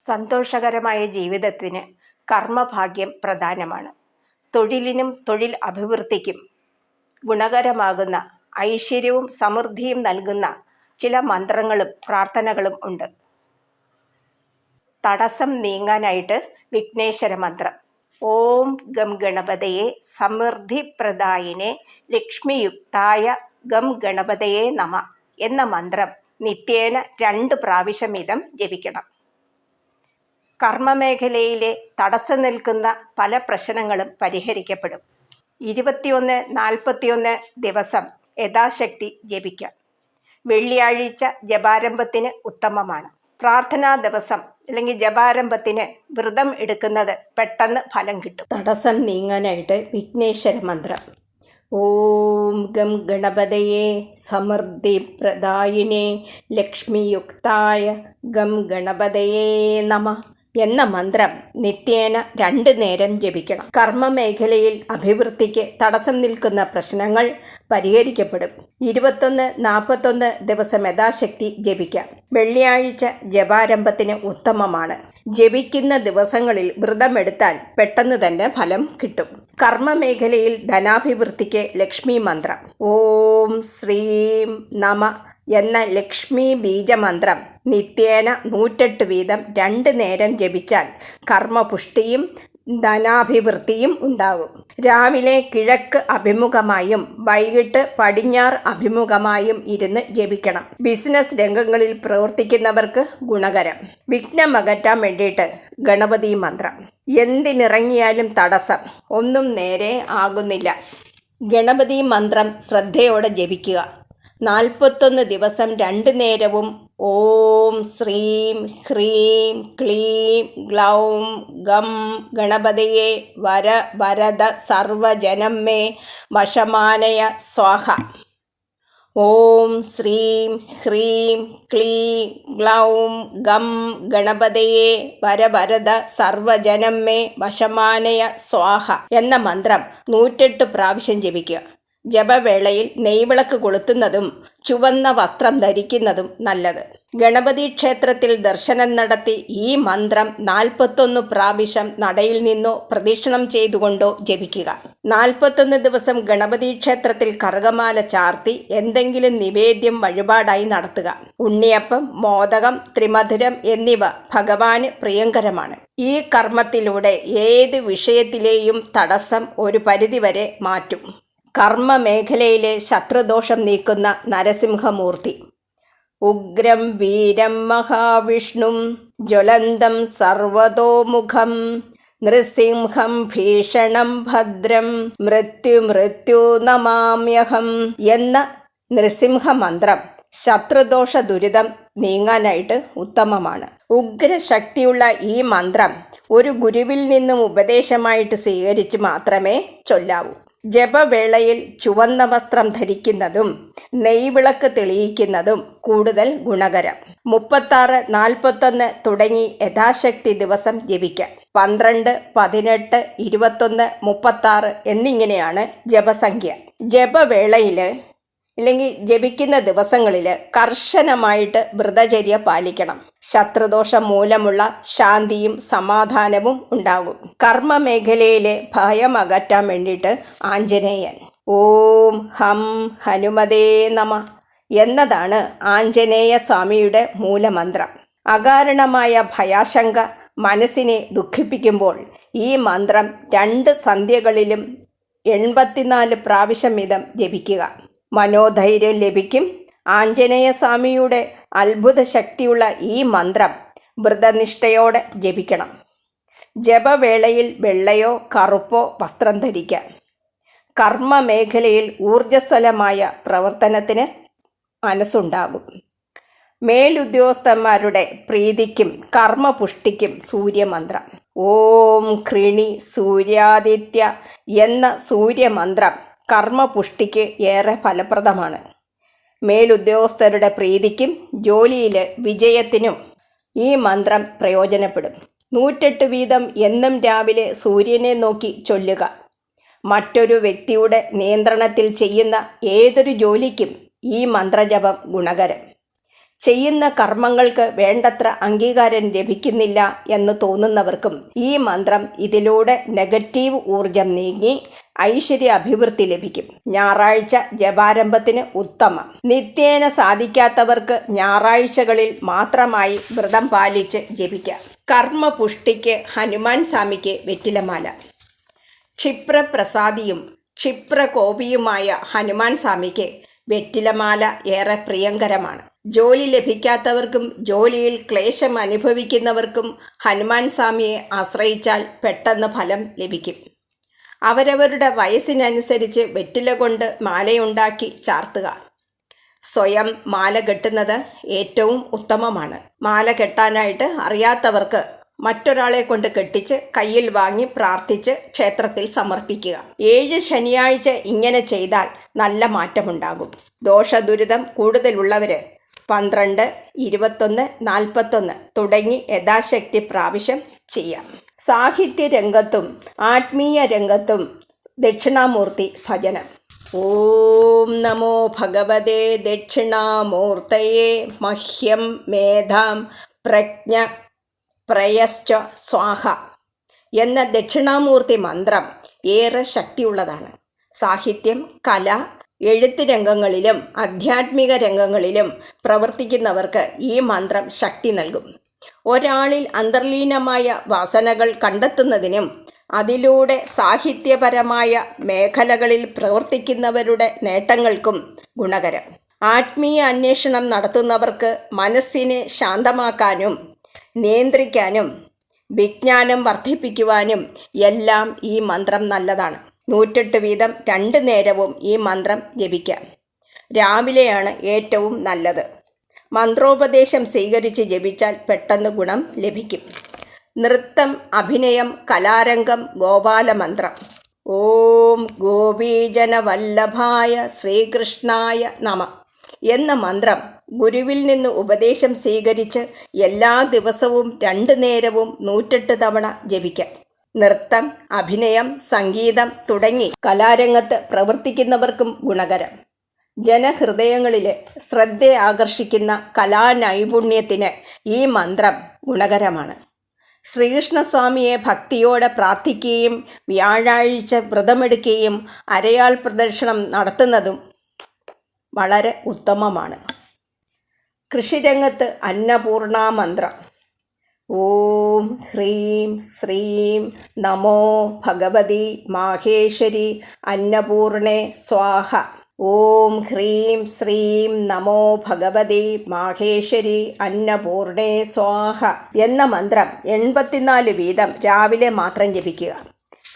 സന്തോഷകരമായ ജീവിതത്തിന് കർമ്മഭാഗ്യം പ്രധാനമാണ്. തൊഴിലിനും തൊഴിൽ അഭിവൃദ്ധിക്കും ഗുണകരമാകുന്ന ഐശ്വര്യവും സമൃദ്ധിയും നൽകുന്ന ചില മന്ത്രങ്ങളും പ്രാർത്ഥനകളും ഉണ്ട്. തടസ്സം നീങ്ങാനായിട്ട് വിഘ്നേശ്വര മന്ത്രം. ഓം ഗം ഗണപതയെ സമൃദ്ധി പ്രദായിനെ ലക്ഷ്മിയുക്തായ ഗം ഗണപതയെ നമ എന്ന മന്ത്രം നിത്യേന രണ്ട് പ്രാവശ്യം വീതം ജപിക്കണം. കർമ്മമേഖലയിലെ തടസ്സം നിൽക്കുന്ന പല പ്രശ്നങ്ങളും പരിഹരിക്കപ്പെടും. ഇരുപത്തിയൊന്ന് നാൽപ്പത്തിയൊന്ന് ദിവസം യഥാശക്തി ജപിക്കാം. വെള്ളിയാഴ്ച ജപാരംഭത്തിന് ഉത്തമമാണ്. പ്രാർത്ഥനാ ദിവസം അല്ലെങ്കിൽ ജപാരംഭത്തിന് വ്രതം എടുക്കുന്നത് പെട്ടെന്ന് ഫലം കിട്ടും. തടസ്സം നീങ്ങാനായിട്ട് വിഘ്നേശ്വര മന്ത്രം. ഓം ഗം ഗണപതയെ സമൃദ്ധി പ്രദായിനെ. ലക്ഷ്മിയുക്തായ ഗം ഗണപതയേ നമ. എന്ന മന്ത്രം നിത്യേന രണ്ടു നേരം ജപിക്കണം. കർമ്മ മേഖലയിൽ അഭിവൃദ്ധിക്ക് തടസ്സം നിൽക്കുന്ന പ്രശ്നങ്ങൾ പരിഹരിക്കപ്പെടും. ഇരുപത്തൊന്ന് നാൽപ്പത്തൊന്ന് ദിവസം യഥാശക്തി ജപിക്കാം. വെള്ളിയാഴ്ച ജപാരംഭത്തിന് ഉത്തമമാണ്. ജപിക്കുന്ന ദിവസങ്ങളിൽ വ്രതമെടുത്താൽ പെട്ടെന്ന് തന്നെ ഫലം കിട്ടും. കർമ്മ മേഖലയിൽ ധനാഭിവൃദ്ധിക്ക് ലക്ഷ്മി മന്ത്രം. ഓം ശ്രീം നമ എന്ന ലക്ഷ്മി ബീജമന്ത്രം നിത്യേന നൂറ്റെട്ട് വീതം രണ്ട് നേരം ജപിച്ചാൽ കർമ്മപുഷ്ടിയും ധനാഭിവൃദ്ധിയും ഉണ്ടാകും. രാവിലെ കിഴക്ക് അഭിമുഖമായും വൈകിട്ട് പടിഞ്ഞാറ് അഭിമുഖമായും ഇരുന്ന് ജപിക്കണം. ബിസിനസ് രംഗങ്ങളിൽ പ്രവർത്തിക്കുന്നവർക്ക് ഗുണകരം. വിഘ്നം അകറ്റാൻ വേണ്ടിയിട്ട് ഗണപതി മന്ത്രം. എന്തിനിറങ്ങിയാലും തടസ്സം ഒന്നും നേരെ ആകുന്നില്ല. ഗണപതി മന്ത്രം ശ്രദ്ധയോടെ ജപിക്കുക. നാൽപ്പത്തൊന്ന് ദിവസം രണ്ട് നേരവും ഓം ശ്രീം ഹ്രീം ക്ലീം ഗ്ലൗം ഗം ഗണപതയെ വര വരദ സർവജനം മേ വശമാനയ സ്വാഹ. ഓം ശ്രീം ഹ്രീം ക്ലീം ഗ്ലൗം ഗം ഗണപതയെ വരവരദ സർവജനം മേ വശമാനയ സ്വാഹ എന്ന മന്ത്രം നൂറ്റെട്ട് പ്രാവശ്യം ജപിക്കുക. ജപവേളയിൽ നെയ്വിളക്ക് കൊളുത്തുന്നതും ചുവന്ന വസ്ത്രം ധരിക്കുന്നതും നല്ലത്. ഗണപതി ക്ഷേത്രത്തിൽ ദർശനം നടത്തി ഈ മന്ത്രം നാൽപ്പത്തൊന്ന് പ്രാവശ്യം നടയിൽ നിന്നോ പ്രദക്ഷിണം ചെയ്തുകൊണ്ടോ ജപിക്കുക. നാൽപ്പത്തൊന്ന് ദിവസം ഗണപതി ക്ഷേത്രത്തിൽ കറുകമാല ചാർത്തി എന്തെങ്കിലും നിവേദ്യം വഴിപാടായി നടത്തുക. ഉണ്ണിയപ്പം മോദകം ത്രിമധുരം എന്നിവ ഭഗവാന് പ്രിയങ്കരമാണ്. ഈ കർമ്മത്തിലൂടെ ഏത് വിഷയത്തിലെയും തടസ്സം ഒരു പരിധിവരെ മാറ്റും. കർമ്മമേഖലയിലെ ശത്രുദോഷം നീക്കുന്ന നരസിംഹമൂർത്തി. ഉഗ്രം വീരം മഹാവിഷ്ണും ജ്വലന്തം സർവതോമുഖം നൃസിംഹം ഭീഷണം ഭദ്രം മൃത്യു മൃത്യു നമാമ്യഹം എന്ന നൃസിംഹമന്ത്രം ശത്രുദോഷ ദുരിതം നീങ്ങാനായിട്ട് ഉത്തമമാണ്. ഉഗ്രശക്തിയുള്ള ഈ മന്ത്രം ഒരു ഗുരുവിൽ നിന്നും ഉപദേശമായിട്ട് സ്വീകരിച്ച് മാത്രമേ ചൊല്ലാവൂ. ജപവേളയിൽ ചുവന്ന വസ്ത്രം ധരിക്കുന്നതും നെയ്വിളക്ക് തെളിയിക്കുന്നതും കൂടുതൽ ഗുണകരം. മുപ്പത്താറ് നാൽപ്പത്തൊന്ന് തുടങ്ങി യഥാശക്തി ദിവസം ജപിക്കാം. പന്ത്രണ്ട് പതിനെട്ട് ഇരുപത്തൊന്ന് മുപ്പത്താറ് എന്നിങ്ങനെയാണ് ജപസംഖ്യ. ജപവേളയിൽ അല്ലെങ്കിൽ ജപിക്കുന്ന ദിവസങ്ങളിൽ കർശനമായിട്ട് വ്രതചര്യ പാലിക്കണം. ശത്രുദോഷം മൂലമുള്ള ശാന്തിയും സമാധാനവും ഉണ്ടാകും. കർമ്മ മേഖലയിലെ ഭയം അകറ്റാൻ വേണ്ടിയിട്ട് ആഞ്ജനേയൻ ഓം ഹം ഹനുമതേ നമ എന്നതാണ് ആഞ്ജനേയ സ്വാമിയുടെ മൂലമന്ത്രം. അകാരണമായ ഭയാശങ്ക മനസ്സിനെ ദുഃഖിപ്പിക്കുമ്പോൾ ഈ മന്ത്രം രണ്ട് സന്ധ്യകളിലും എൺപത്തിനാല് പ്രാവശ്യം വീതം ജപിക്കുക. മനോധൈര്യം ലഭിക്കും. ആഞ്ജനേയ സ്വാമിയുടെ അത്ഭുത ശക്തിയുള്ള ഈ മന്ത്രം വ്രതനിഷ്ഠയോടെ ജപിക്കണം. ജപവേളയിൽ വെള്ളയോ കറുപ്പോ വസ്ത്രം ധരിക്കാം. കർമ്മമേഖലയിൽ ഊർജസ്വലമായ പ്രവർത്തനത്തിന് മനസ്സുണ്ടാകും. മേലുദ്യോഗസ്ഥന്മാരുടെ പ്രീതിക്കും കർമ്മപുഷ്ടിക്കും സൂര്യമന്ത്രം. ഓം ക്രിണി സൂര്യാദിത്യ എന്ന സൂര്യമന്ത്രം കർമ്മപുഷ്ടിക്ക് ഏറെ ഫലപ്രദമാണ്. മേലുദ്യോഗസ്ഥരുടെ പ്രീതിക്കും ജോലിയിലെ വിജയത്തിനും ഈ മന്ത്രം പ്രയോജനപ്പെടും. നൂറ്റെട്ട് വീതം എന്നും രാവിലെ സൂര്യനെ നോക്കി ചൊല്ലുക. മറ്റൊരു വ്യക്തിയുടെ നിയന്ത്രണത്തിൽ ചെയ്യുന്ന ഏതൊരു ജോലിക്കും ഈ മന്ത്രജപം ഗുണകരം. ചെയ്യുന്ന കർമ്മങ്ങൾക്ക് വേണ്ടത്ര അംഗീകാരം ലഭിക്കുന്നില്ല എന്ന് തോന്നുന്നവർക്കും ഈ മന്ത്രം ഇതിലൂടെ നെഗറ്റീവ് ഊർജം നീങ്ങി ഐശ്വര്യ അഭിവൃദ്ധി ലഭിക്കും. ഞായറാഴ്ച ജപാരംഭത്തിന് ഉത്തമം. നിത്യേന സാധിക്കാത്തവർക്ക് ഞായറാഴ്ചകളിൽ മാത്രമായി വ്രതം പാലിച്ച് ജപിക്കാം. കർമ്മപുഷ്ടിക്ക് ഹനുമാൻ സ്വാമിക്ക് വെറ്റിലമാല. ക്ഷിപ്രപ്രസാദിയും ക്ഷിപ്രകോപിയുമായ ഹനുമാൻ സ്വാമിക്ക് വെറ്റിലമാല ഏറെ പ്രിയങ്കരമാണ്. ജോലി ലഭിക്കാത്തവർക്കും ജോലിയിൽ ക്ലേശം അനുഭവിക്കുന്നവർക്കും ഹനുമാൻ സ്വാമിയെ ആശ്രയിച്ചാൽ പെട്ടെന്ന് ഫലം ലഭിക്കും. അവരവരുടെ വയസ്സിനനുസരിച്ച് വെറ്റില കൊണ്ട് മാലയുണ്ടാക്കി ചാർത്തുക. സ്വയം മാല കെട്ടുന്നത് ഏറ്റവും ഉത്തമമാണ്. മാല കെട്ടാനായിട്ട് അറിയാത്തവർക്ക് മറ്റൊരാളെ കൊണ്ട് കെട്ടിച്ച് കയ്യിൽ വാങ്ങി പ്രാർത്ഥിച്ച് ക്ഷേത്രത്തിൽ സമർപ്പിക്കുക. ഏഴ് ശനിയാഴ്ച ഇങ്ങനെ ചെയ്താൽ നല്ല മാറ്റമുണ്ടാകും. ദോഷദുരിതം കൂടുതലുള്ളവര് പന്ത്രണ്ട് ഇരുപത്തൊന്ന് നാൽപ്പത്തൊന്ന് തുടങ്ങി യഥാശക്തി പ്രാവശ്യം ചെയ്യാം. സാഹിത്യ രംഗത്തും ആത്മീയ രംഗത്തും ദക്ഷിണാമൂർത്തി ഭജനം. ഓം നമോ ഭഗവതേ ദക്ഷിണാമൂർത്തയെ മഹ്യം മേധാം പ്രജ്ഞ പ്രയശ്ച സ്വാഹ എന്ന ദക്ഷിണാമൂർത്തി മന്ത്രം ഏറെ ശക്തിയുള്ളതാണ്. സാഹിത്യം കല എഴുത്ത് രംഗങ്ങളിലും ആധ്യാത്മിക രംഗങ്ങളിലും പ്രവർത്തിക്കുന്നവർക്ക് ഈ മന്ത്രം ശക്തി നൽകും. ഒരാളിൽ അന്തർലീനമായ വാസനകൾ കണ്ടെത്തുന്നതിനും അതിലൂടെ സാഹിത്യപരമായ മേഖലകളിൽ പ്രവർത്തിക്കുന്നവരുടെ നേട്ടങ്ങൾക്കും ഗുണകരം. ആത്മീയ അന്വേഷണം നടത്തുന്നവർക്ക് മനസ്സിനെ ശാന്തമാക്കാനും നിയന്ത്രിക്കാനും വിജ്ഞാനം വർദ്ധിപ്പിക്കുവാനും എല്ലാം ഈ മന്ത്രം നല്ലതാണ്. നൂറ്റെട്ട് വീതം രണ്ട് നേരവും ഈ മന്ത്രം ജപിക്കാം. രാവിലെയാണ് ഏറ്റവും നല്ലത്. മന്ത്രോപദേശം സ്വീകരിച്ച് ജപിച്ചാൽ പെട്ടെന്ന് ഗുണം ലഭിക്കും. നൃത്തം അഭിനയം കലാരംഗം ഗോപാലമന്ത്രം. ഓം ഗോപീജനവല്ലഭായ ശ്രീകൃഷ്ണായ നമ എന്ന മന്ത്രം ഗുരുവിൽ നിന്ന് ഉപദേശം സ്വീകരിച്ച് എല്ലാ ദിവസവും രണ്ടു നേരവും നൂറ്റെട്ട് തവണ ജപിക്കാം. നൃത്തം അഭിനയം സംഗീതം തുടങ്ങി കലാരംഗത്ത് പ്രവർത്തിക്കുന്നവർക്കും ഗുണകരം. ജനഹൃദയങ്ങളിലെ ശ്രദ്ധയെ ആകർഷിക്കുന്ന കലാനൈപുണ്യത്തിന് ഈ മന്ത്രം ഗുണകരമാണ്. ശ്രീകൃഷ്ണസ്വാമിയെ ഭക്തിയോടെ പ്രാർത്ഥിക്കുകയും വ്യാഴാഴ്ച വ്രതമെടുക്കുകയും അരയാൾ പ്രദർശനം നടത്തുന്നതും വളരെ ഉത്തമമാണ്. കൃഷിരംഗത്ത് അന്നപൂർണ മന്ത്രം. ഓം ഹ്രീം ശ്രീം നമോ ഭഗവതി മാഹേശ്വരി അന്നപൂർണേ സ്വാഹ. ഓം ഹ്രീം ശ്രീം നമോ ഭഗവതി മാഹേശ്വരി അന്നപൂർണേ സ്വാഹ എന്ന മന്ത്രം എൺപത്തിനാല് വീതം രാവിലെ മാത്രം ജപിക്കുക.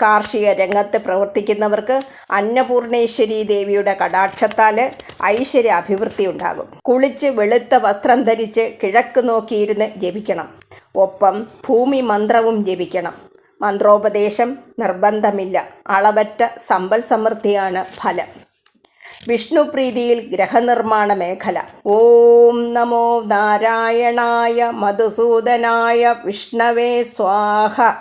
കാർഷിക രംഗത്ത് പ്രവർത്തിക്കുന്നവർക്ക് അന്നപൂർണേശ്വരി ദേവിയുടെ കടാക്ഷത്താൽ ഐശ്വര്യ അഭിവൃദ്ധി ഉണ്ടാകും. കുളിച്ച് വെളുത്ത വസ്ത്രം ധരിച്ച് കിഴക്ക് നോക്കിയിരുന്ന് ജപിക്കണം. ഒപ്പം ഭൂമി മന്ത്രവും ജപിക്കണം. മന്ത്രോപദേശം നിർബന്ധമില്ല. അളവറ്റ സമ്പൽ സമൃദ്ധിയാണ് ഫലം. വിഷ്ണുപ്രീതിയിൽ ഗ്രഹനിർമ്മാണ മേഖല. ഓം നമോ നാരായണായ മധുസൂദനായ വിഷ്ണവേ സ്വാഹ.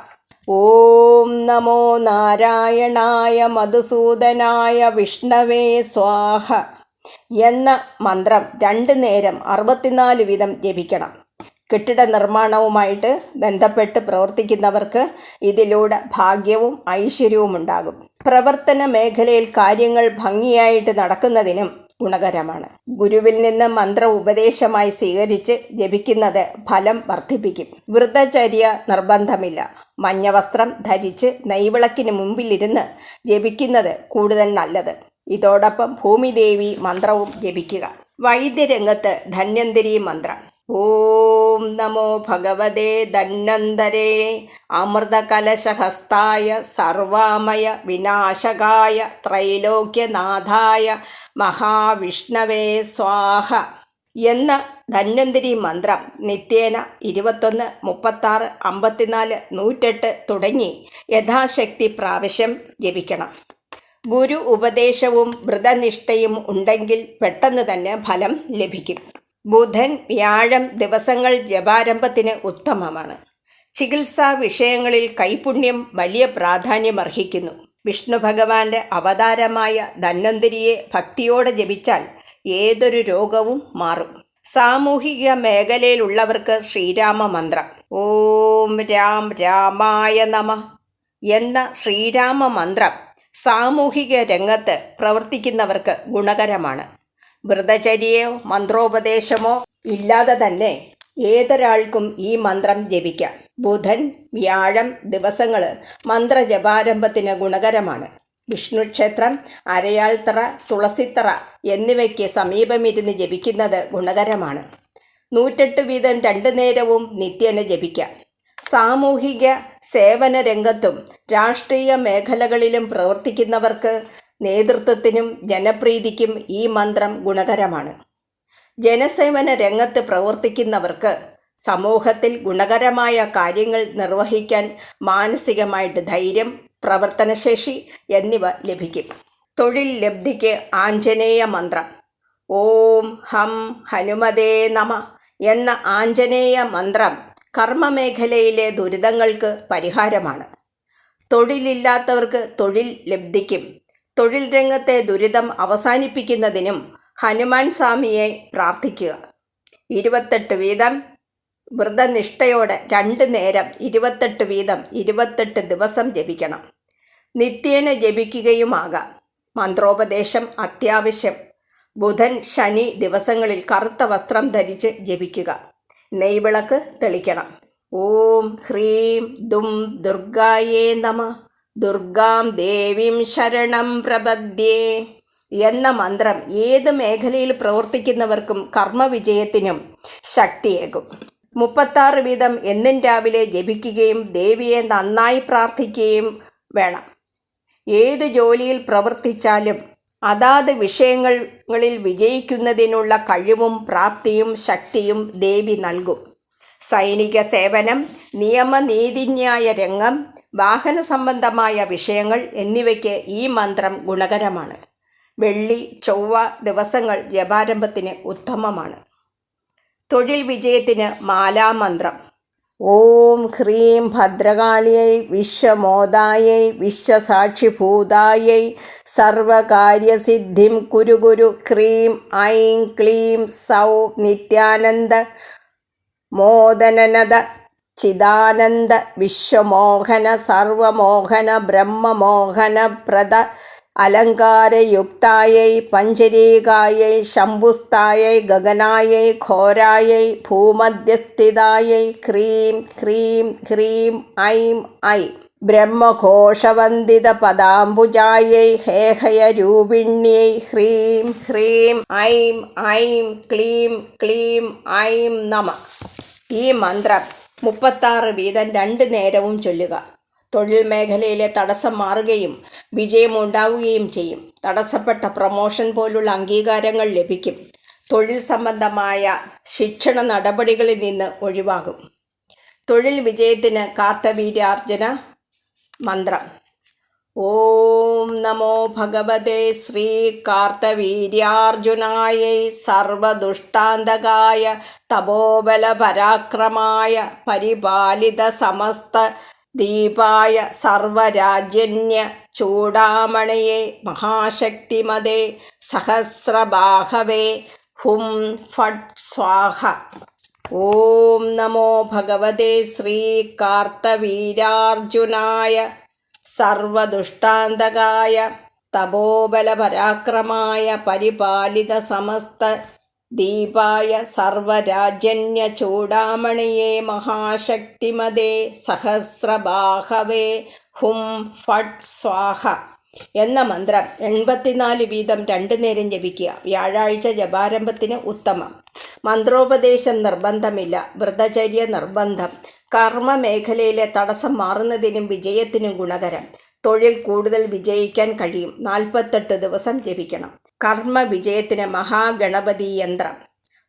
ഓം നമോ നാരായണായ മധുസൂദനായ വിഷ്ണവേ സ്വാഹ. എന്ന മന്ത്രം രണ്ട് നേരം അറുപത്തിനാല് വീതം ജപിക്കണം. കെട്ടിട നിർമ്മാണവുമായിട്ട് ബന്ധപ്പെട്ട് പ്രവർത്തിക്കുന്നവർക്ക് ഇതിലൂടെ ഭാഗ്യവും ഐശ്വര്യവും ഉണ്ടാകും. പ്രവർത്തന മേഖലയിൽ കാര്യങ്ങൾ ഭംഗിയായിട്ട് നടക്കുന്നതിനും ഗുണകരമാണ്. ഗുരുവിൽ നിന്ന് മന്ത്ര ഉപദേശമായി സ്വീകരിച്ച് ജപിക്കുന്നത് ഫലം വർദ്ധിപ്പിക്കും. വ്രതചര്യ നിർബന്ധമില്ല. മഞ്ഞ വസ്ത്രം ധരിച്ച് നെയ്വിളക്കിന് മുമ്പിലിരുന്ന് ജപിക്കുന്നത് കൂടുതൽ നല്ലത്. ഇതോടൊപ്പം ഭൂമിദേവി മന്ത്രവും ജപിക്കുക. വൈദ്യരംഗത്ത് ധന്വന്തരി മന്ത്രം. ഓം നമോ ഭഗവതേ ധന്വന്തരേ. അമൃതകലശഹസ്തായ സർവാമയ വിനാശകായ ത്രൈലോക്യനാഥായ മഹാവിഷ്ണവേ സ്വാഹ എന്ന ധന്വന്തരി മന്ത്രം നിത്യേന ഇരുപത്തൊന്ന് മുപ്പത്താറ് അമ്പത്തിനാല് നൂറ്റെട്ട് തുടങ്ങി യഥാശക്തി പ്രാവശ്യം ജപിക്കണം. ഗുരു ഉപദേശവും വ്രതനിഷ്ഠയും ഉണ്ടെങ്കിൽ പെട്ടെന്ന് തന്നെ ഫലം ലഭിക്കും. ബുധൻ വ്യാഴം ദിവസങ്ങൾ ജപാരംഭത്തിന് ഉത്തമമാണ്. ചികിത്സാ വിഷയങ്ങളിൽ കൈപുണ്യം വലിയ പ്രാധാന്യം അർഹിക്കുന്നു വിഷ്ണു ഭഗവാന്റെ അവതാരമായ ധന്വന്തിരിയെ ഭക്തിയോടെ ജപിച്ചാൽ ഏതൊരു രോഗവും മാറും. സാമൂഹിക മേഖലയിലുള്ളവർക്ക് ശ്രീരാമ മന്ത്രം. ഓം രാം രാമായ നമ എന്ന ശ്രീരാമ മന്ത്രം സാമൂഹിക രംഗത്ത് പ്രവർത്തിക്കുന്നവർക്ക് ഗുണകരമാണ്. വ്രതചര്യയോ മന്ത്രോപദേശമോ ഇല്ലാതെ തന്നെ ഏതൊരാൾക്കും ഈ മന്ത്രം ജപിക്കാം. ബുധൻ വ്യാഴം ദിവസങ്ങൾ മന്ത്രജപാരംഭത്തിന് ഗുണകരമാണ്. വിഷ്ണു ക്ഷേത്രം അരയാൾത്തറ തുളസിത്തറ എന്നിവയ്ക്ക് സമീപമിരുന്ന് ജപിക്കുന്നത് ഗുണകരമാണ്. നൂറ്റെട്ട് വീതം രണ്ടു നേരവും നിത്യേന ജപിക്കാം. സാമൂഹിക സേവന രംഗത്തും രാഷ്ട്രീയ മേഖലകളിലും പ്രവർത്തിക്കുന്നവർക്ക് നേതൃത്വത്തിനും ജനപ്രീതിക്കും ഈ മന്ത്രം ഗുണകരമാണ്. ജനസേവന രംഗത്ത് പ്രവർത്തിക്കുന്നവർക്ക് സമൂഹത്തിൽ ഗുണകരമായ കാര്യങ്ങൾ നിർവഹിക്കാൻ മാനസികമായിട്ട് ധൈര്യം പ്രവർത്തനശേഷി എന്നിവ ലഭിക്കും. തൊഴിൽ ലബ്ധിക്ക് ആഞ്ജനേയ മന്ത്രം. ഓം ഹം ഹനുമതേ നമ എന്ന ആഞ്ജനേയ മന്ത്രം കർമ്മമേഖലയിലെ ദുരിതങ്ങൾക്ക് പരിഹാരമാണ്. തൊഴിലില്ലാത്തവർക്ക് തൊഴിൽ ലബ്ധിക്കും. തൊഴിൽ രംഗത്തെ ദുരിതം അവസാനിപ്പിക്കുന്നതിനും ഹനുമാൻ സ്വാമിയെ പ്രാർത്ഥിക്കുക. ഇരുപത്തെട്ട് വീതം വ്രതനിഷ്ഠയോടെ രണ്ട് നേരം ഇരുപത്തെട്ട് വീതം ഇരുപത്തെട്ട് ദിവസം ജപിക്കണം. നിത്യേന ജപിക്കുകയുമാകാം. മന്ത്രോപദേശം അത്യാവശ്യം. ബുധൻ ശനി ദിവസങ്ങളിൽ കറുത്ത വസ്ത്രം ധരിച്ച് ജപിക്കുക. നെയ്വിളക്ക് തെളിക്കണം. ഓം ഹ്രീം ദും ദുർഗായേ നമ. ദുർഗാം ദേവീം ശരണം പ്രപദ്യേ എന്ന മന്ത്രം ഏത് മേഖലയിൽ പ്രവർത്തിക്കുന്നവർക്കും കർമ്മവിജയത്തിനും ശക്തിയേകും. മുപ്പത്താറ് വീതം എന്നും രാവിലെ ജപിക്കുകയും ദേവിയെ നന്നായി പ്രാർത്ഥിക്കുകയും വേണം. ഏത് ജോലിയിൽ പ്രവർത്തിച്ചാലും അതാത് വിഷയങ്ങളിൽ വിജയിക്കുന്നതിനുള്ള കഴിവും പ്രാപ്തിയും ശക്തിയും ദേവി നൽകും. സൈനിക സേവനം നിയമനീതിന്യായ രംഗം വാഹന സംബന്ധമായ വിഷയങ്ങൾ എന്നിവയ്ക്ക് ഈ മന്ത്രം ഗുണകരമാണ്. വെള്ളി ചൊവ്വ ദിവസങ്ങൾ ജപാരംഭത്തിന് ഉത്തമമാണ്. തൊഴിൽ വിജയത്തിന് മാലാമന്ത്രം ഓം ഹ്രീം ഭദ്രകാളിയൈ വിശ്വമോദായൈ വിശ്വസാക്ഷിഭൂതായൈ സർവകാര്യസിദ്ധിം കുരു കുരു ഹ്രീം ഐം ക്ലീം സൗ നിത്യാനന്ദ മോദനനദ ചിദാനന്ദ വിശ്വമോഹന സർവമോഹന ബ്രഹ്മമോഹന പ്രദ അലങ്കാരയുക്തായൈ പഞ്ചരീകായൈ ശംഭുസ്ഥായൈ ഗഗനായൈ ഘോരായൈ ഭൂമധ്യസ്ഥിതായൈ ക്രീം ക്രീം ക്രീം ഐം ഐ ബ്രഹ്മഘോഷവന്ദിത പദാംബുജായൈ ഹേഹയരൂപിണ്यै ഹ്രീം ഹ്രീം ഐം ഐം ക്ലീം ക്ലീം ഐം നമ ഈ മന്ത്രം മുപ്പത്താറ് വീതം രണ്ട് നേരവും ചൊല്ലുക. തൊഴിൽ മേഖലയിലെ തടസ്സം മാറുകയും വിജയം വിജയമുണ്ടാവുകയും ചെയ്യും. തടസ്സപ്പെട്ട പ്രൊമോഷൻ പോലുള്ള അംഗീകാരങ്ങൾ ലഭിക്കും. തൊഴിൽ സംബന്ധമായ ശിക്ഷണ നടപടികളിൽ നിന്ന് ഒഴിവാകും. തൊഴിൽ വിജയത്തിന് കാർത്തവീര്യാർജന മന്ത്രം. ॐ नमो भगवते श्रीकार्तवीर्यार्जुनायै सर्वदुष्टान्तकाय तपोबलपराक्रमाय परिपालितसमस्तदीपाय सर्वराजन्यचूडामणये महाशक्तिमदे सहस्रबाहवे हुं फट् स्वाहा। ॐ नमो भगवते श्रीकार्तवीर्यार्जुनाय സർവദുഷ്ടാന്തകായ തപോബലപരാക്രമായ പരിപാലിത സമസ്ത ദീപായ സർവരാജന്യ ചൂടാമണിയെ മഹാശക്തിമതേ സഹസ്രബാഹവേ. ഹും ഫട്ട് സ്വാഹ എന്ന മന്ത്രം എൺപത്തിനാല് വീതം രണ്ടു നേരം ജപിക്കുക. വ്യാഴാഴ്ച ജപാരംഭത്തിന് ഉത്തമം. മന്ത്രോപദേശം നിർബന്ധമില്ല. വ്രതചര്യ നിർബന്ധം. കർമ്മ മേഖലയിലെ തടസ്സം മാറുന്നതിനും വിജയത്തിനും ഗുണകരം. തൊഴിൽ കൂടുതൽ വിജയിക്കാൻ കഴിയും. നാൽപ്പത്തെട്ട് ദിവസം ജപിക്കണം കർമ്മ വിജയത്തിന് മഹാഗണപതി യന്ത്രം.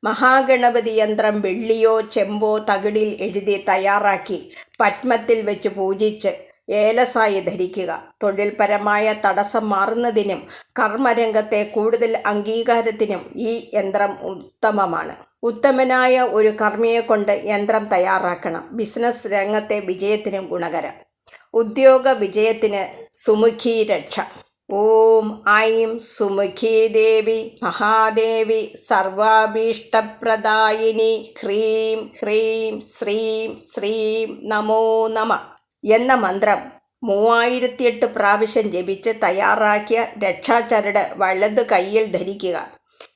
മഹാഗണപതി യന്ത്രം വെള്ളിയോ ചെമ്പോ തകിടിൽ എഴുതി തയ്യാറാക്കി. പത്മത്തിൽ വെച്ച് പൂജിച്ച് ഏലസായി ധരിക്കുക. തൊഴിൽപരമായ തടസ്സം മാറുന്നതിനും കർമ്മരംഗത്തെ കൂടുതൽ അംഗീകാരത്തിനും ഈ യന്ത്രം ഉത്തമമാണ്. ഉത്തമനായ ഒരു കർമ്മിയെ കൊണ്ട് യന്ത്രം തയ്യാറാക്കണം. ബിസിനസ് രംഗത്തെ വിജയത്തിനും ഗുണകരം. ഉദ്യോഗ വിജയത്തിന് സുമുഖി രക്ഷ. ഓം ഐം സുമുഖി ദേവി മഹാദേവി സർവാഭീഷ്ടപ്രദായിനി. ഹ്രീം ഹ്രീം ശ്രീം ശ്രീം നമോ നമ. എന്ന മന്ത്രം മൂവായിരത്തിയെട്ട് പ്രാവശ്യം ജപിച്ച് തയ്യാറാക്കിയ രക്ഷാചരട് വലത് കയ്യിൽ ധരിക്കുക.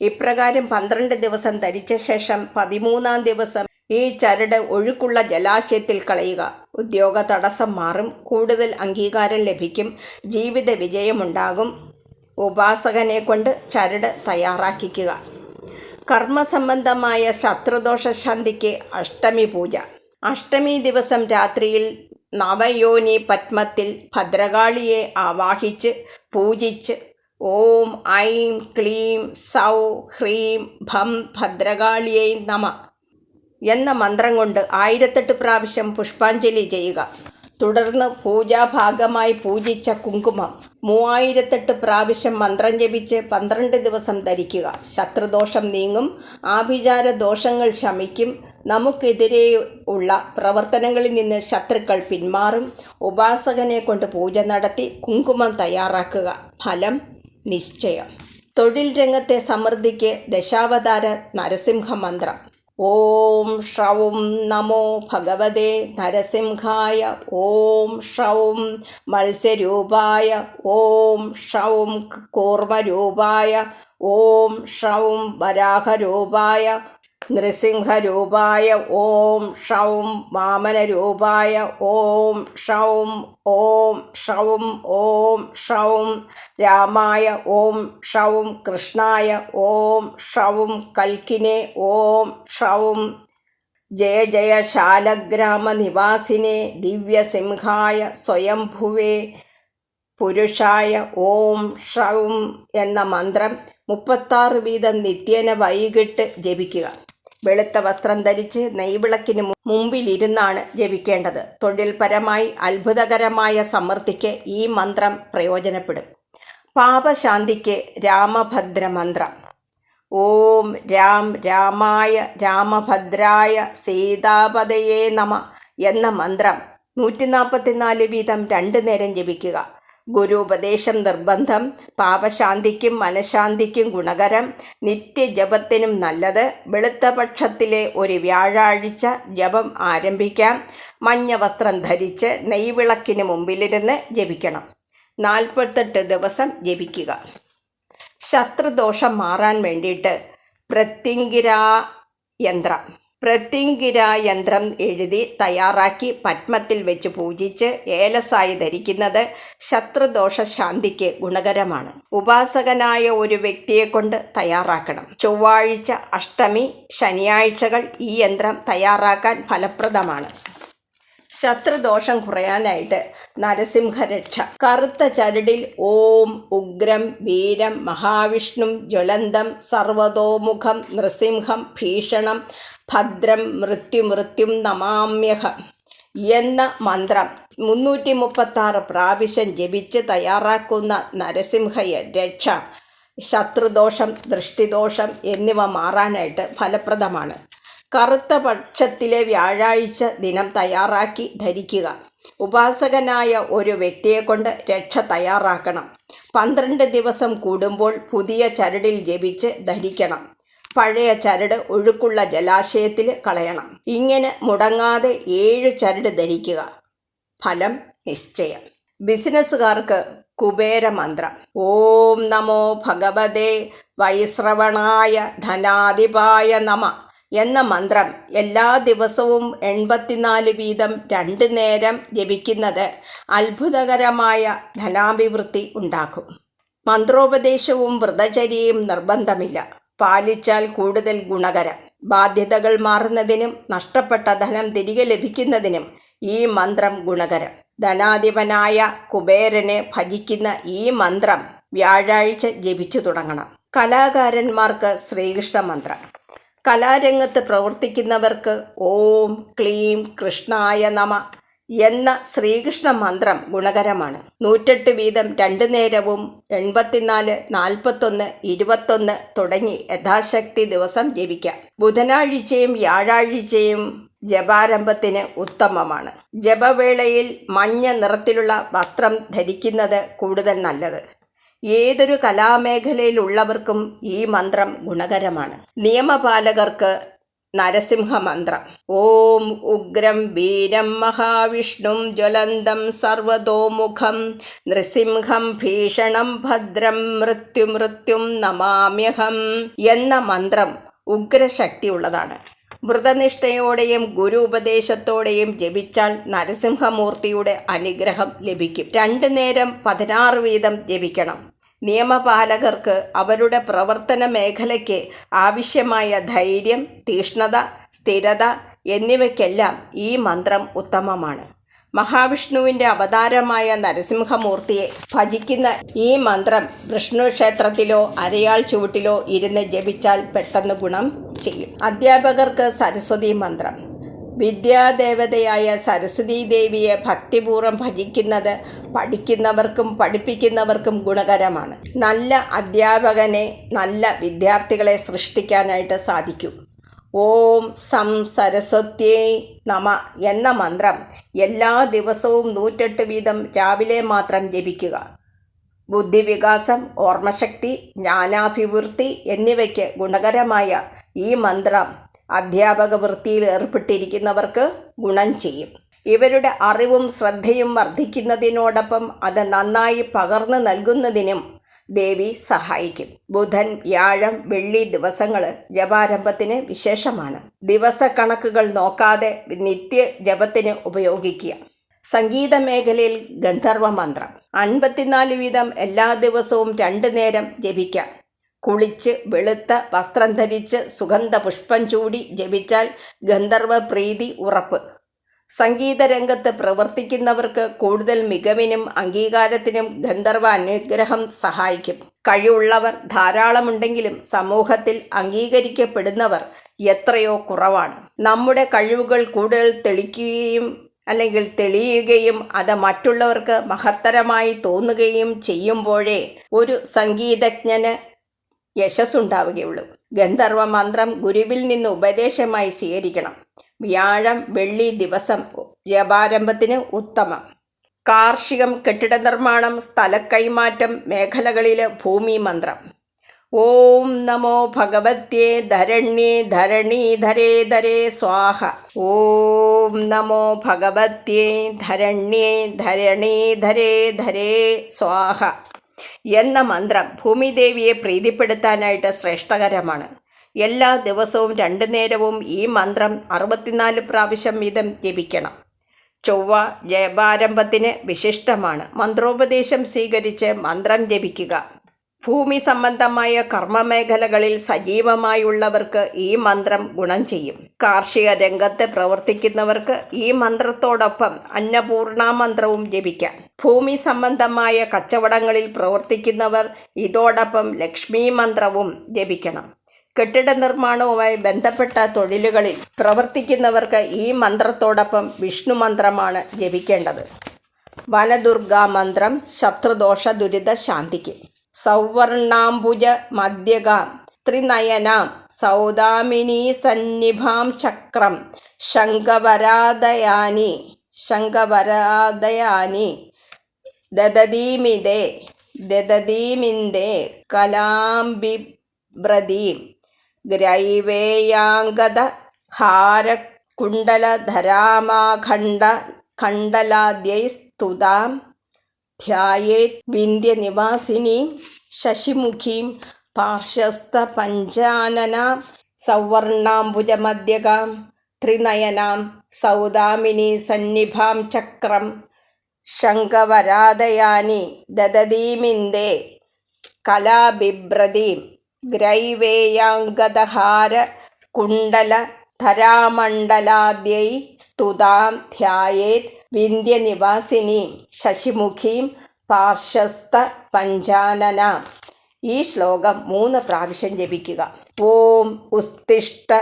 ഇപ്രകാരം പന്ത്രണ്ട് ദിവസം ധരിച്ച ശേഷം പതിമൂന്നാം ദിവസം ഈ ചരട് ഒഴുക്കുള്ള ജലാശയത്തിൽ കളയുക. ഉദ്യോഗ തടസ്സം മാറും കൂടുതൽ അംഗീകാരം ലഭിക്കും ജീവിത വിജയമുണ്ടാകും. ഉപാസകനെ കൊണ്ട് ചരട് തയ്യാറാക്കിക്കുക. കർമ്മസംബന്ധമായ ശത്രുദോഷ ശാന്തിക്ക് അഷ്ടമി പൂജ. അഷ്ടമി ദിവസം രാത്രിയിൽ നവയോനി പത്മത്തിൽ ഭദ്രകാളിയെ ആവാഹിച്ച് പൂജിച്ച് ഓം ഐം ക്ലീം സൗ ഹ്രീം ഭം ഭദ്രകാളിയെ നമ എന്ന മന്ത്രം കൊണ്ട് ആയിരത്തെട്ട് പ്രാവശ്യം പുഷ്പാഞ്ജലി ചെയ്യുക. തുടർന്ന് പൂജാഭാഗമായി പൂജിച്ച കുങ്കുമം മൂവായിരത്തെട്ട് പ്രാവശ്യം മന്ത്രം ജപിച്ച് പന്ത്രണ്ട് ദിവസം ധരിക്കുക. ശത്രുദോഷം നീങ്ങും ആഭിചാര ദോഷങ്ങൾ ശമിക്കും നമുക്കെതിരെ ഉള്ള പ്രവർത്തനങ്ങളിൽ നിന്ന് ശത്രുക്കൾ പിന്മാറും. ഉപാസകനെ കൊണ്ട് പൂജ നടത്തി കുങ്കുമം തയ്യാറാക്കുക. ഫലം നിശ്ചയം. തൊഴിൽ രംഗത്തെ സമൃദ്ധിക്ക് ദശാവതാര നരസിംഹ മന്ത്രം. ഓം ഷവും നമോ ഭഗവതേ നരസിംഹായ ഓം ഷവും മത്സ്യരൂപായ ഓം ഷവും കൂർമ്മരൂപായ ഓം ഷവും വരാഹരൂപായ നൃസിംഹരൂപായ ഓം ഷൗം വാമനരൂപായ ഓം ഷൗം ഓം ഷൗം ഓം ഷൗം രാമായ ഓം ഷൗം കൃഷ്ണായ ഓം ഷൗം കൽക്കിനെ ഓം ഷൗം ജയ ജയ ശാലഗ്രാമനിവാസിനെ ദിവ്യസിംഹായ സ്വയംഭുവേ പുരുഷായ ഓം ഷൗം എന്ന മന്ത്രം മുപ്പത്താറ് വീതം നിത്യേന വൈകിട്ട് ജപിക്കുക. വെളുത്ത വസ്ത്രം ധരിച്ച് നെയ്വിളക്കിന് മുമ്പിലിരുന്നാണ് ജപിക്കേണ്ടത്. തൊഴിൽപരമായി അത്ഭുതകരമായ സമൃദ്ധിക്ക് ഈ മന്ത്രം പ്രയോജനപ്പെടും. പാപശാന്തിക്ക് രാമഭദ്ര മന്ത്രം ഓം രാം രാമായ രാമഭദ്രായ സീതാപതയേ നമ എന്ന മന്ത്രം നൂറ്റി നാൽപ്പത്തിനാല് വീതം രണ്ടു നേരം ജപിക്കുക. ഗുരുപദേശം നിർബന്ധം പാപശാന്തിക്കും മനഃശാന്തിക്കും ഗുണകരം നിത്യജപത്തിനും നല്ലത്. വെളുത്ത പക്ഷത്തിലെ ഒരു വ്യാഴാഴ്ച ജപം ആരംഭിക്കാം. മഞ്ഞ വസ്ത്രം ധരിച്ച് നെയ്വിളക്കിന് മുമ്പിലിരുന്ന് ജപിക്കണം. നാൽപ്പത്തെട്ട് ദിവസം ജപിക്കുക. ശത്രുദോഷം മാറാൻ വേണ്ടിയിട്ട് പ്രത്യങ്കിരാ യന്ത്രം പ്രത്യങ്കിരാ യന്ത്രം എഴുതി തയ്യാറാക്കി പത്മത്തിൽ വെച്ച് പൂജിച്ച് ഏലസായി ധരിക്കുന്നത് ശത്രുദോഷ ശാന്തിക്ക് ഗുണകരമാണ്. ഉപാസകനായ ഒരു വ്യക്തിയെ കൊണ്ട് തയ്യാറാക്കണം. ചൊവ്വാഴ്ച അഷ്ടമി ശനിയാഴ്ചകൾ ഈ യന്ത്രം തയ്യാറാക്കാൻ ഫലപ്രദമാണ്. ശത്രുദോഷം കുറയാനായിട്ട് നരസിംഹരക്ഷ കറുത്ത ചരടിൽ ഓം ഉഗ്രം വീരം മഹാവിഷ്ണു ജ്വലന്തം സർവതോമുഖം നൃസിംഹം ഭീഷണം ഭദ്രം മൃത്യു മൃത്യും നമാമ്യഹ എന്ന മന്ത്രം. മുന്നൂറ്റി മുപ്പത്താറ് പ്രാവശ്യം ജപിച്ച് തയ്യാറാക്കുന്ന നരസിംഹ രക്ഷ ശത്രുദോഷം ദൃഷ്ടിദോഷം എന്നിവ മാറാനായിട്ട് ഫലപ്രദമാണ്. കറുത്ത പക്ഷത്തിലെ വ്യാഴാഴ്ച ദിനം തയ്യാറാക്കി ധരിക്കുക. ഉപാസകനായ ഒരു വ്യക്തിയെ കൊണ്ട് രക്ഷ തയ്യാറാക്കണം. പന്ത്രണ്ട് ദിവസം കൂടുമ്പോൾ പുതിയ ചരടിൽ ജപിച്ച് ധരിക്കണം. പഴയ ചരട് ഒഴുക്കുള്ള ജലാശയത്തിൽ കളയണം. ഇങ്ങനെ മുടങ്ങാതെ ഏഴ് ചരട് ധരിക്കുക. ഫലം നിശ്ചയം. ബിസിനസ്സുകാർക്ക് കുബേരമന്ത്രം. ഓം നമോ ഭഗവതേ വൈശ്രവണായ ധനാധിപായ നമ എന്ന മന്ത്രം എല്ലാ ദിവസവും എൺപത്തിനാല് വീതം രണ്ട് നേരം ജപിക്കുന്നത് അത്ഭുതകരമായ ധനാഭിവൃദ്ധി ഉണ്ടാക്കും. മന്ത്രോപദേശവും വ്രതചര്യയും നിർബന്ധമില്ല. പാലിച്ചാൽ കൂടുതൽ ഗുണകരം. ബാധ്യതകൾ മാറുന്നതിനും നഷ്ടപ്പെട്ട ധനം തിരികെ ലഭിക്കുന്നതിനും ഈ മന്ത്രം ഗുണകരം. ധനാധിപനായ കുബേരനെ ഭജിക്കുന്ന ഈ മന്ത്രം വ്യാഴാഴ്ച ജപിച്ചു തുടങ്ങണം. കലാകാരന്മാർക്ക് ശ്രീകൃഷ്ണ മന്ത്രം. കലാരംഗത്ത് പ്രവർത്തിക്കുന്നവർക്ക് ഓം ക്ലീം കൃഷ്ണായ നമ. എന്ന ശ്രീകൃഷ്ണ മന്ത്രം ഗുണകരമാണ്. നൂറ്റെട്ട് വീതം രണ്ടു നേരവും എൺപത്തിനാല് നാൽപ്പത്തൊന്ന് ഇരുപത്തൊന്ന് തുടങ്ങി യഥാശക്തി ദിവസം ജപിക്കാം. ബുധനാഴ്ചയും വ്യാഴാഴ്ചയും ജപാരംഭത്തിന് ഉത്തമമാണ്. ജപവേളയിൽ മഞ്ഞ നിറത്തിലുള്ള വസ്ത്രം ധരിക്കുന്നത് കൂടുതൽ നല്ലത്. ഏതൊരു കലാമേഖലയിലുള്ളവർക്കും ഈ മന്ത്രം ഗുണകരമാണ്. നിയമപാലകർക്ക് നരസിംഹ മന്ത്രം ഓം ഉഗ്രം വീരം മഹാവിഷ്ണും ജ്വലന്തം സർവതോമുഖം നൃസിംഹം ഭീഷണം ഭദ്രം മൃത്യു മൃത്യുമൃത്യും നമാമ്യഹം എന്ന മന്ത്രം ഉഗ്രശക്തിയുള്ളതാണ്. വ്രതനിഷ്ഠയോടെയും ഗുരു ഉപദേശത്തോടെയും ജപിച്ചാൽ നരസിംഹമൂർത്തിയുടെ അനുഗ്രഹം ലഭിക്കും. രണ്ടു നേരം പതിനാറ് വീതം ജപിക്കണം. നിയമപാലകർക്ക് അവരുടെ പ്രവർത്തന മേഖലയ്ക്ക് ആവശ്യമായ ധൈര്യം തീഷ്ണത സ്ഥിരത എന്നിവയ്ക്കെല്ലാം ഈ മന്ത്രം ഉത്തമമാണ്. മഹാവിഷ്ണുവിന്റെ അവതാരമായ നരസിംഹമൂർത്തിയെ ഭജിക്കുന്ന ഈ മന്ത്രം വിഷ്ണു ക്ഷേത്രത്തിലോ അരയാൾ ചുവട്ടിലോ ഇരുന്ന് ജപിച്ചാൽ പെട്ടെന്ന് ഗുണം ചെയ്യും. അധ്യാപകർക്ക് സരസ്വതി മന്ത്രം. വിദ്യാദേവതയായ സരസ്വതീ ദേവിയെ ഭക്തിപൂർവം ഭജിക്കുന്നത് പഠിക്കുന്നവർക്കും പഠിപ്പിക്കുന്നവർക്കും ഗുണകരമാണ്. നല്ല അധ്യാപകനെ നല്ല വിദ്യാർത്ഥികളെ സൃഷ്ടിക്കാനായിട്ട് സാധിക്കും. ഓം സം സരസ്വത്യേ നമ എന്ന മന്ത്രം എല്ലാ ദിവസവും നൂറ്റെട്ട് വീതം രാവിലെ മാത്രം ജപിക്കുക. ബുദ്ധിവികാസം ഓർമ്മശക്തി ജ്ഞാനാഭിവൃദ്ധി എന്നിവയ്ക്ക് ഗുണകരമായ ഈ മന്ത്രം അധ്യാപക വൃത്തിയിൽ ഏർപ്പെട്ടിരിക്കുന്നവർക്ക് ഗുണം ചെയ്യും. ഇവരുടെ അറിവും ശ്രദ്ധയും വർദ്ധിക്കുന്നതിനോടൊപ്പം അത് നന്നായി പകർന്നു നൽകുന്നതിനും ദേവി സഹായിക്കും. ബുധൻ വ്യാഴം വെള്ളി ദിവസങ്ങൾ ജപാരംഭത്തിന് വിശേഷമാണ്. ദിവസക്കണക്കുകൾ നോക്കാതെ നിത്യ ജപത്തിന് ഉപയോഗിക്കുക. സംഗീത മേഖലയിൽ ഗന്ധർവ മന്ത്രം. അൻപത്തിനാല് വീതം എല്ലാ ദിവസവും രണ്ടു നേരം ജപിക്കാം. കുളിച്ച് വെളുത്ത വസ്ത്രം ധരിച്ച് സുഗന്ധ പുഷ്പം ചൂടി ജപിച്ചാൽ ഗന്ധർവ പ്രീതി ഉറപ്പ്. സംഗീത രംഗത്ത് പ്രവർത്തിക്കുന്നവർക്ക് കൂടുതൽ മികവിനും അംഗീകാരത്തിനും ഗന്ധർവ അനുഗ്രഹം സഹായിക്കും. കഴിവുള്ളവർ ധാരാളമുണ്ടെങ്കിലും സമൂഹത്തിൽ അംഗീകരിക്കപ്പെടുന്നവർ എത്രയോ കുറവാണ്. നമ്മുടെ കഴിവുകൾ കൂടുതൽ തെളിക്കുകയും അല്ലെങ്കിൽ തെളിയുകയും അത് മറ്റുള്ളവർക്ക് മഹത്തരമായി തോന്നുകയും ചെയ്യുമ്പോഴേ ഒരു സംഗീതജ്ഞന് യശസ്സുണ്ടാവുകയുള്ളൂ. ഗന്ധർവ മന്ത്രം ഗുരുവിൽ നിന്ന് ഉപദേശമായി സ്വീകരിക്കണം. വ്യാഴം വെള്ളി ദിവസം ജപാരംഭത്തിന് ഉത്തമം. കാർഷികം കെട്ടിട നിർമ്മാണം സ്ഥലക്കൈമാറ്റം മേഖലകളിലെ ഭൂമി മന്ത്രം. ഓം നമോ ഭഗവത്യേ ധരണ്യേ ധരണീധരേ ധരേ സ്വാഹ. ഓം നമോ ഭഗവത്യേ ധരണ്യേ ധരണീധരേ ധരേ സ്വാഹ. എന്ന മന്ത്രം ഭൂമിദേവിയെ പ്രീതിപ്പെടുത്താനായിട്ട് ശ്രേഷ്ഠകരമാണ്. എല്ലാ ദിവസവും രണ്ടു നേരവും ഈ മന്ത്രം അറുപത്തിനാല് പ്രാവശ്യം വീതം ജപിക്കണം. ചൊവ്വ ജപാരംഭത്തിന് വിശിഷ്ടമാണ്. മന്ത്രോപദേശം സ്വീകരിച്ച് മന്ത്രം ജപിക്കുക. ഭൂമി സംബന്ധമായ കർമ്മമേഖലകളിൽ സജീവമായുള്ളവർക്ക് ഈ മന്ത്രം ഗുണം ചെയ്യും. കാർഷിക രംഗത്ത് പ്രവർത്തിക്കുന്നവർക്ക് ഈ മന്ത്രത്തോടൊപ്പം അന്നപൂർണ മന്ത്രവും ജപിക്കാം. ഭൂമി സംബന്ധമായ കച്ചവടങ്ങളിൽ പ്രവർത്തിക്കുന്നവർ ഇതോടൊപ്പം ലക്ഷ്മി മന്ത്രവും ജപിക്കണം. കെട്ടിട നിർമ്മാണവുമായി ബന്ധപ്പെട്ട തൊഴിലുകളിൽ പ്രവർത്തിക്കുന്നവർക്ക് ഈ മന്ത്രത്തോടൊപ്പം വിഷ്ണു മന്ത്രമാണ് ജപിക്കേണ്ടത്. വനദുർഗാ മന്ത്രം ശത്രുദോഷ ദുരിത ശാന്തിക്ക്. സൗവർണാംബുജ മധ്യകാം ത്രിനയനാം സൗദാമിനീ സന്നിഭാം ചക്രം ശങ്കവരാദയാനി ശങ്കവരാദയാനി ദദതീമിതേ ദദതീമിന്ദേ കലാംബിബ്രതീം ഗ്രൈവേയാംഗത ഹാരകുണ്ടലധരാമാഖണ്ഡ ഖണ്ഡലാദ്യൈ സ്തുതാം ധ്യായേത് വിന്ധ്യനിവാസിനീം ശശിമുഖീം പാർശ്വസ്ഥ പഞ്ചാനനാം സൗവർണാംബുജമധ്യകാം ത്രിനയനാം സൗദാമിനി സന്നിഭാം ചക്രം ശങ്കവരാദയാനി ദദതീമിന്ദേ കലാബിഭ്രതീം ഗ്രൈവേയാംഗതഹാര കുണ്ടല ധരാമണ്ഡലാദ്യൈ സ്തുതാം ധ്യായേത് വിന്ധ്യനിവാസിനീം ശശിമുഖീം പാർശ്വസ്ഥ പഞ്ചാനന. ഈ ശ്ലോകം മൂന്ന് പ്രാവശ്യം ജപിക്കുക. ഓം ഉസ്തിഷ്ട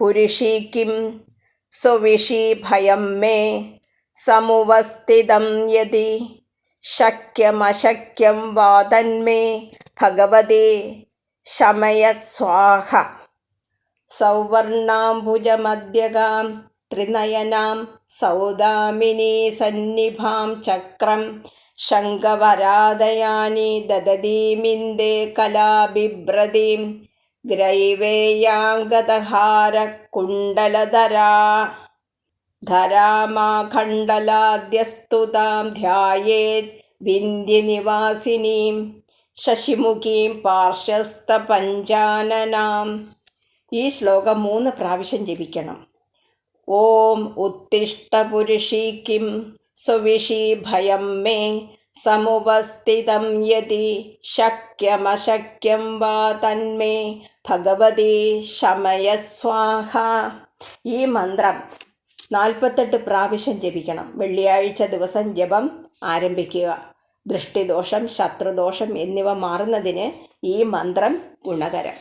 പുരുഷീക്കിം സ്വവിഷി ഭയം മേ സമുവസ്ഥിതം യതി ശക്യമശക്യം വാതന്മേ ഭഗവതേ ശമയസ്വാഹ സൗവർണാംബുജമദ്യകാം ത്രിനയനാം സൗദാമിനി സന്നിഭാം ചക്രം ശങ്കവരാദയാനി ദദതീമിന്ദേ കലാബിഭ്രതിം ഗ്രൈവേയാംഗതഹാര കുണ്ടലധരാ ധരാമാഖണ്ഡലാദ്യസ്തുതാം ധ്യായേത് വിന്ധ്യനിവാസിനീം ശശിമുഖീം പാർശ്വസ്ഥപഞ്ചാനനാം. ഈ ശ്ലോകം മൂന്ന് പ്രാവശ്യം ജപിക്കണം. ഓം ഉത്തിഷ്ട പുരുഷീ കിം സുവിഷി ഭയം മേ സമുപസ്ഥിതം യതി ശക്യമശക്യം വാ തന്മേ ഭഗവതി ശമയസ്വാഹ. ഈ മന്ത്രം നാൽപ്പത്തെട്ട് പ്രാവശ്യം ജപിക്കണം. വെള്ളിയാഴ്ച ദിവസം ജപം ആരംഭിക്കുക. ദൃഷ്ടിദോഷം ശത്രുദോഷം എന്നിവ മാറുന്നതിന് ഈ മന്ത്രം ഗുണകരം.